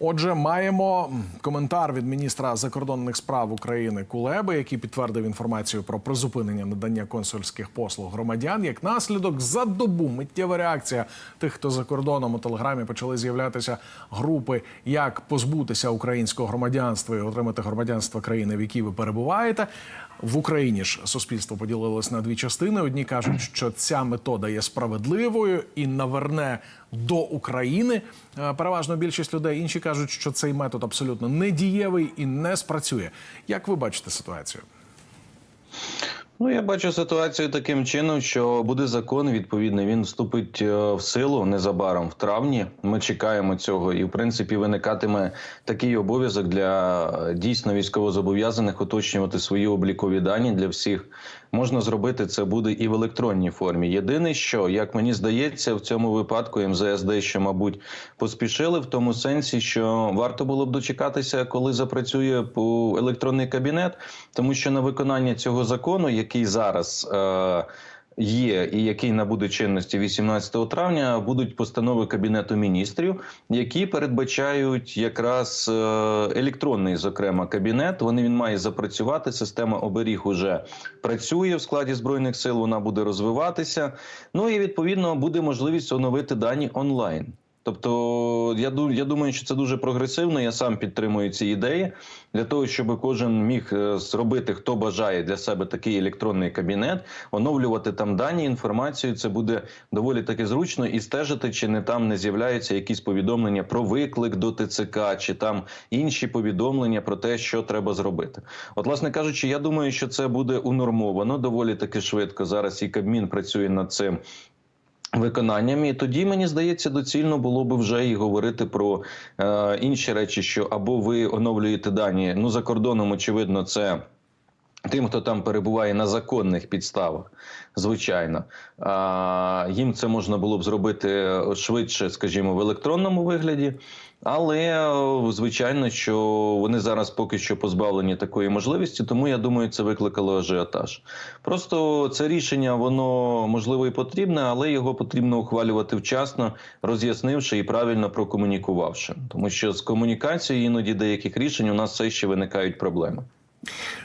Отже, маємо коментар від міністра закордонних справ України Кулеби, який підтвердив інформацію про призупинення надання консульських послуг громадян. Як наслідок, за добу миттєва реакція тих, хто за кордоном у телеграмі почали з'являтися групи, як позбутися українського громадянства і отримати громадянство країни, в якій ви перебуваєте. В Україні ж суспільство поділилось на дві частини. Одні кажуть, що ця метода є справедливою і наверне до України. Е, Переважно більшість людей. Інші кажуть, що цей метод абсолютно недієвий і не спрацює. Як ви бачите ситуацію? Ну, я бачу ситуацію таким чином, що буде закон. Відповідний він вступить е, в силу незабаром в травні. Ми чекаємо цього, і в принципі виникатиме такий обов'язок для е, дійсно військовозобов'язаних уточнювати свої облікові дані для всіх. Можна зробити це буде і в електронній формі. Єдине, що як мені здається, в цьому випадку МЗС дещо, мабуть, поспішили в тому сенсі, що варто було б дочекатися, коли запрацює електронний кабінет, тому що на виконання цього закону, який зараз. Е- Є і який набуде чинності 18 травня, будуть постанови кабінету міністрів, які передбачають якраз е, електронний, зокрема, кабінет. Вони він має запрацювати. Система оберіг уже працює в складі збройних сил. Вона буде розвиватися. Ну і відповідно буде можливість оновити дані онлайн. Тобто, я я думаю, що це дуже прогресивно. Я сам підтримую ці ідеї для того, щоб кожен міг е, зробити, хто бажає для себе такий електронний кабінет, оновлювати там дані, інформацію. Це буде доволі таки зручно і стежити, чи не там не з'являються якісь повідомлення про виклик до ТЦК, чи там інші повідомлення про те, що треба зробити. От, власне кажучи, я думаю, що це буде унормовано доволі таки швидко. Зараз і Кабмін працює над цим. Виконанням і тоді мені здається, доцільно було би вже і говорити про е, інші речі, що або ви оновлюєте дані. Ну за кордоном, очевидно, це тим, хто там перебуває на законних підставах, звичайно, а, їм це можна було б зробити швидше, скажімо, в електронному вигляді. Але звичайно, що вони зараз поки що позбавлені такої можливості, тому я думаю, це викликало ажіотаж. Просто це рішення, воно можливо і потрібне, але його потрібно ухвалювати вчасно, роз'яснивши і правильно прокомунікувавши. Тому що з комунікацією іноді деяких рішень у нас все ще виникають проблеми.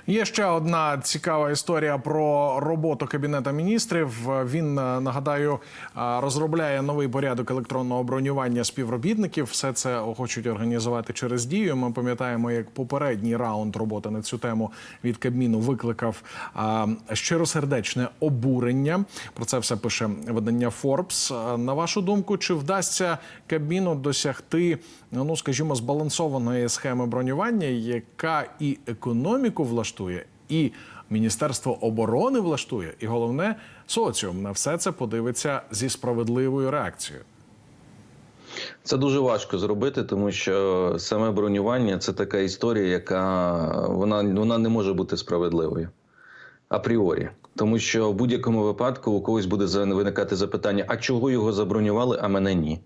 Є ще одна цікава історія про роботу кабінета міністрів. Він е, нагадаю е, розробляє новий порядок електронного бронювання співробітників. Все це хочуть організувати через дію. Ми пам'ятаємо, як попередній раунд роботи на цю тему від Кабміну викликав е, щиросердечне обурення. Про це все пише видання. Е, На вашу думку, чи вдасться Кабміну досягти, ну скажімо, збалансованої схеми бронювання, яка і економіку влаштує, і Міністерство оборони влаштує, і головне соціум на все це подивиться зі справедливою реакцією. Це дуже важко зробити, тому що саме бронювання це така історія, яка вона, вона не може бути справедливою апріорі. Тому що в будь-якому випадку у когось буде виникати запитання: а чого його забронювали, а мене ні?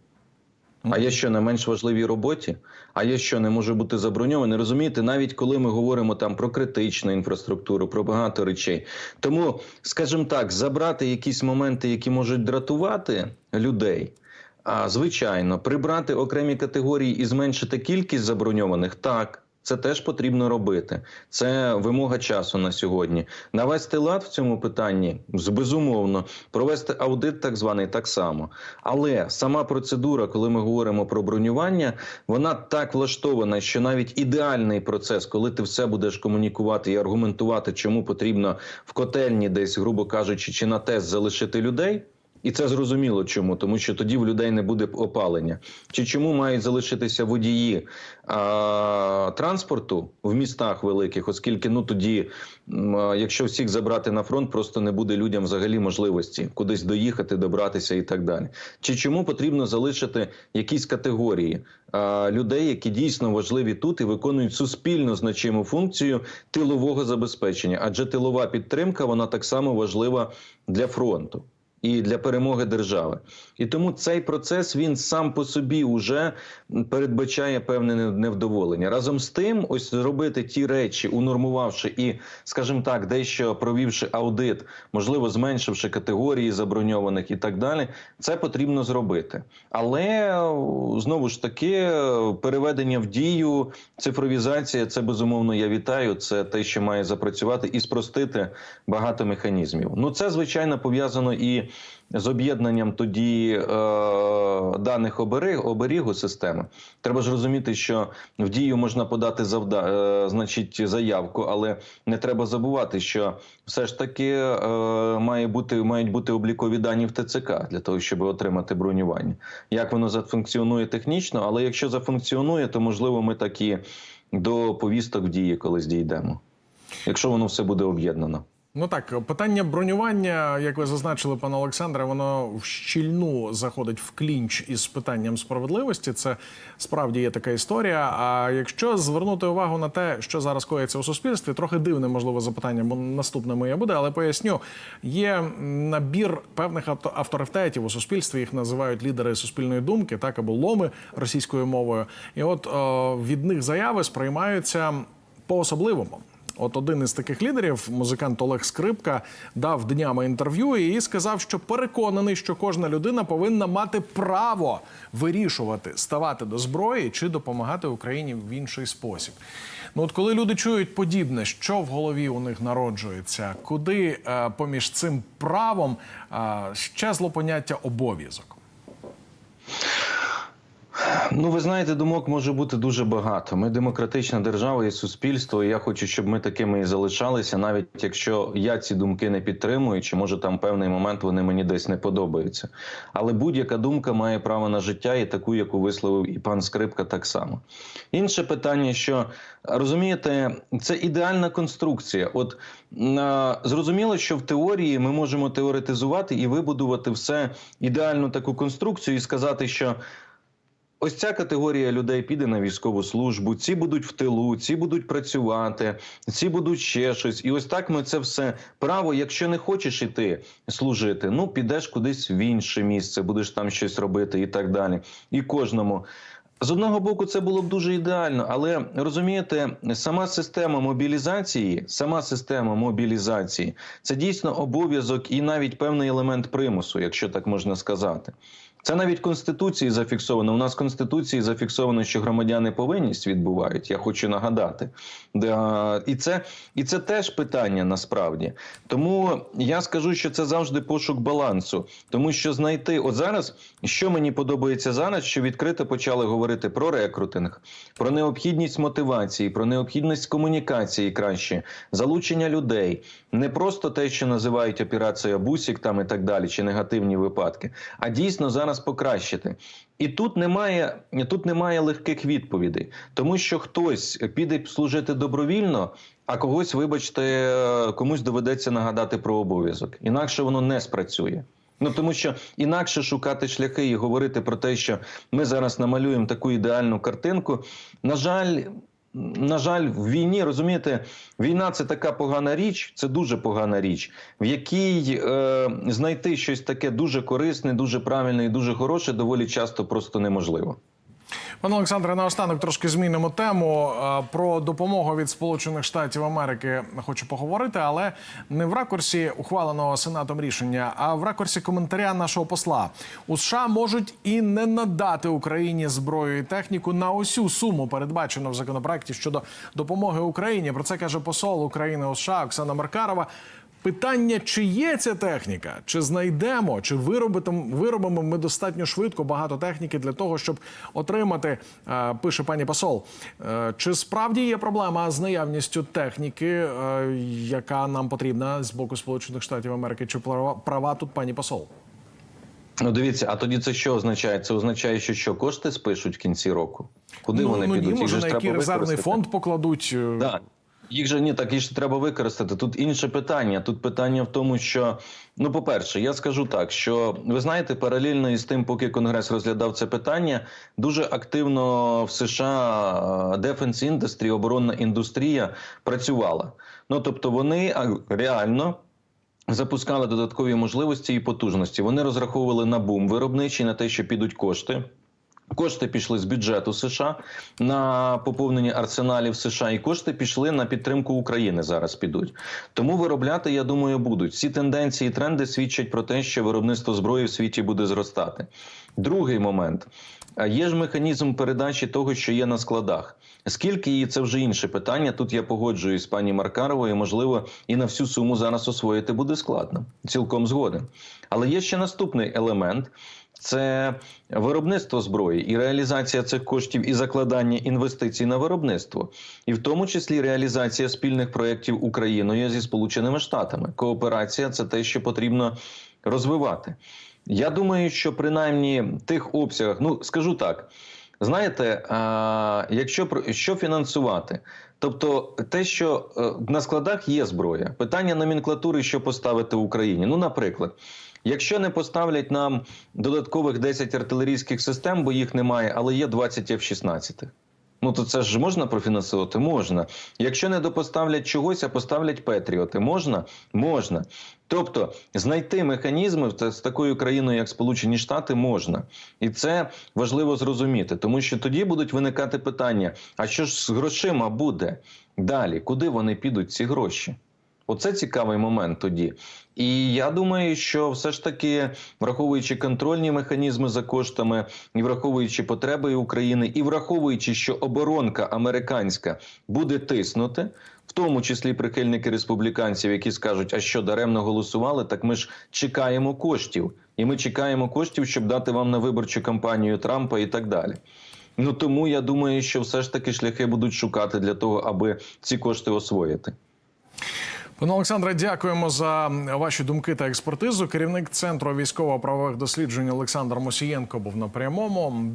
А я що на менш важливій роботі? А я що не можу бути заброньований? Розумієте, навіть коли ми говоримо там про критичну інфраструктуру, про багато речей. Тому, скажімо так, забрати якісь моменти, які можуть дратувати людей. А звичайно, прибрати окремі категорії і зменшити кількість заброньованих так. Це теж потрібно робити. Це вимога часу на сьогодні. Навести лад в цьому питанні безумовно, провести аудит, так званий, так само. Але сама процедура, коли ми говоримо про бронювання, вона так влаштована, що навіть ідеальний процес, коли ти все будеш комунікувати і аргументувати, чому потрібно в котельні, десь, грубо кажучи, чи на тест залишити людей. І це зрозуміло чому, тому що тоді в людей не буде опалення. Чи чому мають залишитися водії а, транспорту в містах великих, оскільки ну тоді, якщо всіх забрати на фронт, просто не буде людям взагалі можливості кудись доїхати, добратися і так далі. Чи чому потрібно залишити якісь категорії а, людей, які дійсно важливі тут і виконують суспільно значиму функцію тилового забезпечення? Адже тилова підтримка вона так само важлива для фронту. І для перемоги держави. І тому цей процес він сам по собі вже передбачає певне невдоволення. Разом з тим, ось зробити ті речі, унормувавши і, скажімо так, дещо провівши аудит, можливо, зменшивши категорії заброньованих і так далі, це потрібно зробити. Але знову ж таки, переведення в дію, цифровізація це безумовно я вітаю. Це те, що має запрацювати і спростити багато механізмів. Ну це звичайно пов'язано і з об'єднанням тоді е, даних оберіг, оберігу системи. Треба ж розуміти, що в дію можна подати завда, е, значить, заявку, але не треба забувати, що все ж таки е, має бути, мають бути облікові дані в ТЦК для того, щоб отримати бронювання. Як воно зафункціонує технічно, але якщо зафункціонує, то можливо ми такі до повісток в дії колись дійдемо. Якщо воно все буде об'єднано. Ну так, питання бронювання, як ви зазначили, пане Олександре, воно в щільну заходить в клінч із питанням справедливості. Це справді є така історія. А якщо звернути увагу на те, що зараз коїться у суспільстві, трохи дивне, можливо, запитання, бо наступне моє буде, але поясню, є набір певних авторитетів у суспільстві. Їх називають лідери суспільної думки, так або ломи російською мовою. І от о, від них заяви сприймаються по-особливому. От один із таких лідерів, музикант Олег Скрипка, дав днями інтерв'ю і сказав, що переконаний, що кожна людина повинна мати право вирішувати, ставати до зброї чи допомагати Україні в інший спосіб. Ну от коли люди чують подібне, що в голові у них народжується, куди е, поміж цим правом е, щезло поняття обов'язок. Ну, ви знаєте, думок може бути дуже багато. Ми демократична держава і суспільство. І я хочу, щоб ми такими і залишалися, навіть якщо я ці думки не підтримую, чи може там певний момент вони мені десь не подобаються. Але будь-яка думка має право на життя, і таку, яку висловив і пан Скрипка, так само. Інше питання, що розумієте, це ідеальна конструкція. От а, зрозуміло, що в теорії ми можемо теоретизувати і вибудувати все ідеальну таку конструкцію і сказати, що. Ось ця категорія людей піде на військову службу, ці будуть в тилу, ці будуть працювати, ці будуть ще щось. І ось так ми це все право. Якщо не хочеш іти служити, ну підеш кудись в інше місце, будеш там щось робити і так далі. І кожному. З одного боку, це було б дуже ідеально, але розумієте, сама система мобілізації, сама система мобілізації це дійсно обов'язок і навіть певний елемент примусу, якщо так можна сказати. Це навіть конституції зафіксовано. У нас в конституції зафіксовано, що громадяни повинність відбувають. Я хочу нагадати. Да, І це, і це теж питання насправді. Тому я скажу, що це завжди пошук балансу, тому що знайти от зараз, що мені подобається зараз, що відкрито почали говорити про рекрутинг, про необхідність мотивації, про необхідність комунікації краще, залучення людей, не просто те, що називають операція Бусік там і так далі, чи негативні випадки, а дійсно зараз покращити. І тут немає, тут немає легких відповідей, тому що хтось піде служити добровільно, а когось, вибачте, комусь доведеться нагадати про обов'язок. Інакше воно не спрацює. Ну тому що інакше шукати шляхи і говорити про те, що ми зараз намалюємо таку ідеальну картинку. На жаль, на жаль, в війні розумієте, війна це така погана річ, це дуже погана річ, в якій е, знайти щось таке дуже корисне, дуже правильне і дуже хороше доволі часто просто неможливо. Пане Олександре, наостанок трошки змінимо тему Е, про допомогу від Сполучених Штатів Америки. Хочу поговорити, але не в ракурсі ухваленого сенатом рішення, а в ракурсі коментаря нашого посла. У США можуть і не надати Україні зброю і техніку на усю суму, передбачену в законопроекті щодо допомоги Україні. Про це каже посол України у США Оксана Маркарова. Питання, чи є ця техніка, чи знайдемо, чи виробимо, ми достатньо швидко багато техніки для того, щоб отримати, е, пише пані посол. е, Чи справді є проблема з наявністю техніки, е, яка нам потрібна з боку Сполучених Штатів Америки? Чи права, тут пані посол? Ну дивіться, а тоді це що означає? Це означає, що що кошти спишуть в кінці року? Куди ну, вони ну, підуть? ні, може же на який резервний фонд покладуть. Да. Їх же ні, так їх ж треба використати. Тут інше питання. Тут питання в тому, що ну, по-перше, я скажу так, що ви знаєте, паралельно із тим, поки Конгрес розглядав це питання, дуже активно в США е, Defense Industry, оборонна індустрія працювала. Ну тобто, вони реально запускали додаткові можливості і потужності. Вони розраховували на бум виробничий, на те, що підуть кошти. Кошти пішли з бюджету США на поповнення арсеналів США, і кошти пішли на підтримку України. Зараз підуть. Тому виробляти, я думаю, будуть. Ці тенденції і тренди свідчать про те, що виробництво зброї в світі буде зростати. Другий момент є ж механізм передачі того, що є на складах. Скільки її це вже інше питання. Тут я погоджуюсь з пані Маркаровою. Можливо, і на всю суму зараз освоїти буде складно. Цілком згоден. Але є ще наступний елемент. Це виробництво зброї і реалізація цих коштів і закладання інвестицій на виробництво, і в тому числі реалізація спільних проєктів Україною зі Сполученими Штатами. Кооперація це те, що потрібно розвивати. Я думаю, що принаймні тих обсягах, ну скажу так. Знаєте, якщо про- що фінансувати, тобто те, що е, на складах є зброя, питання номенклатури, що поставити в Україні. Ну, наприклад, якщо не поставлять нам додаткових 10 артилерійських систем, бо їх немає, але є 20 F-16. Ну то це ж можна профінансувати? Можна. Якщо не допоставлять чогось, а поставлять Петріоти, можна? Можна. Тобто знайти механізми з такою країною, як Сполучені Штати, можна, і це важливо зрозуміти, тому що тоді будуть виникати питання: а що ж з грошима буде далі? Куди вони підуть ці гроші? Оце цікавий момент тоді. І я думаю, що все ж таки, враховуючи контрольні механізми за коштами, і враховуючи потреби України, і враховуючи, що оборонка американська буде тиснути, в тому числі прихильники республіканців, які скажуть, а що даремно голосували, так ми ж чекаємо коштів. І ми чекаємо коштів, щоб дати вам на виборчу кампанію Трампа і так далі. Ну тому я думаю, що все ж таки шляхи будуть шукати для того, аби ці кошти освоїти. Пане Олександре, дякуємо за ваші думки та експертизу. Керівник центру військово-правових досліджень Олександр Мосієнко був на прямому.